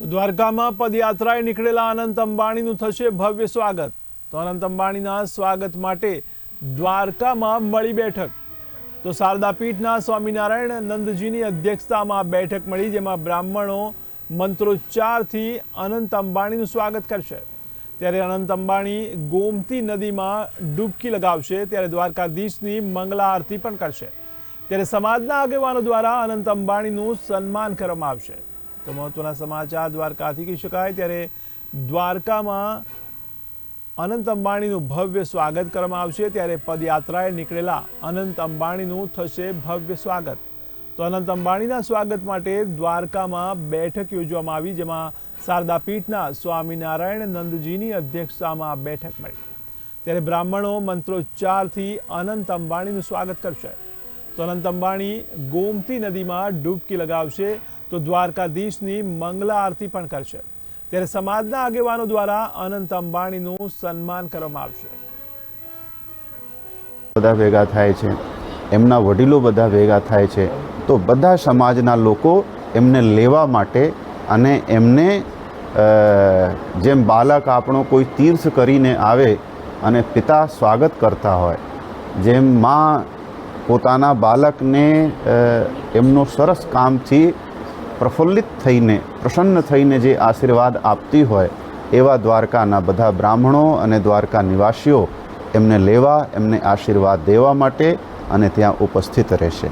તો દ્વારકામાં પદયાત્રાએ નીકળેલા અનંત અંબાણીનું થશે ભવ્ય સ્વાગત. તો અનંત અંબાણીના સ્વાગત માટે દ્વારકામાં મળી બેઠક. તો શારદા પીઠના સ્વામિનારાયણ નંદજીની અધ્યક્ષતામાં બેઠક મળી, જેમાં બ્રાહ્મણો મંત્રોચ્ચારથી અનંત અંબાણીનું સ્વાગત કરશે. ત્યારે અનંત અંબાણી ગોમતી નદીમાં ડૂબકી લગાવશે, ત્યારે દ્વારકાધીશની મંગલા આરતી પણ કરશે. ત્યારે સમાજના આગેવાનો દ્વારા અનંત અંબાણીનું સન્માન કરવામાં આવશે. તો મહત્વના સમાચાર દ્વારકાથી કહી શકાય. ત્યારે દ્વારકામાં અનંત અંબાણીનું ભવ્ય સ્વાગત કરવામાં આવશે. ત્યારે પદયાત્રાએ નીકળેલા અનંત અંબાણીનું થશે ભવ્ય સ્વાગત. તો અનંત અંબાણીના સ્વાગત માટે દ્વારકામાં બેઠક યોજવામાં આવી, જેમાં શારદા પીઠના સ્વામિનારાયણ નંદજીની અધ્યક્ષતામાં બેઠક મળી. ત્યારે બ્રાહ્મણો મંત્રોચ્ચારથી અનંત અંબાણીનું સ્વાગત કરશે. તો અનંત અંબાણી, ગોમતી નદીમાં ડૂબકી લગાવશે તો દ્વારકાધીશની મંગલા આરતી પણ કરશે. ત્યારે સમાજના આગેવાનો દ્વારા અનંત અંબાણીનું સન્માન કરવામાં આવશે. બધા ભેગા થાય છે, એમના વડીલો બધા ભેગા થાય છે, તો બધા સમાજના લોકો એમને લેવા માટે અને એમને જેમ બાળક આપણો કોઈ તીર્થ કરીને આવે અને પિતા સ્વાગત કરતા હોય, જેમ માં પોતાના બાળકને એમનો સરસ કામથી પ્રફુલ્લિત થઈને, પ્રસન્ન થઈને જે આશીર્વાદ આપતી હોય, એવા દ્વારકાના બધા બ્રાહ્મણો અને દ્વારકા નિવાસીઓ એમને લેવા, એમને આશીર્વાદ દેવા માટે અને ત્યાં ઉપસ્થિત રહેશે.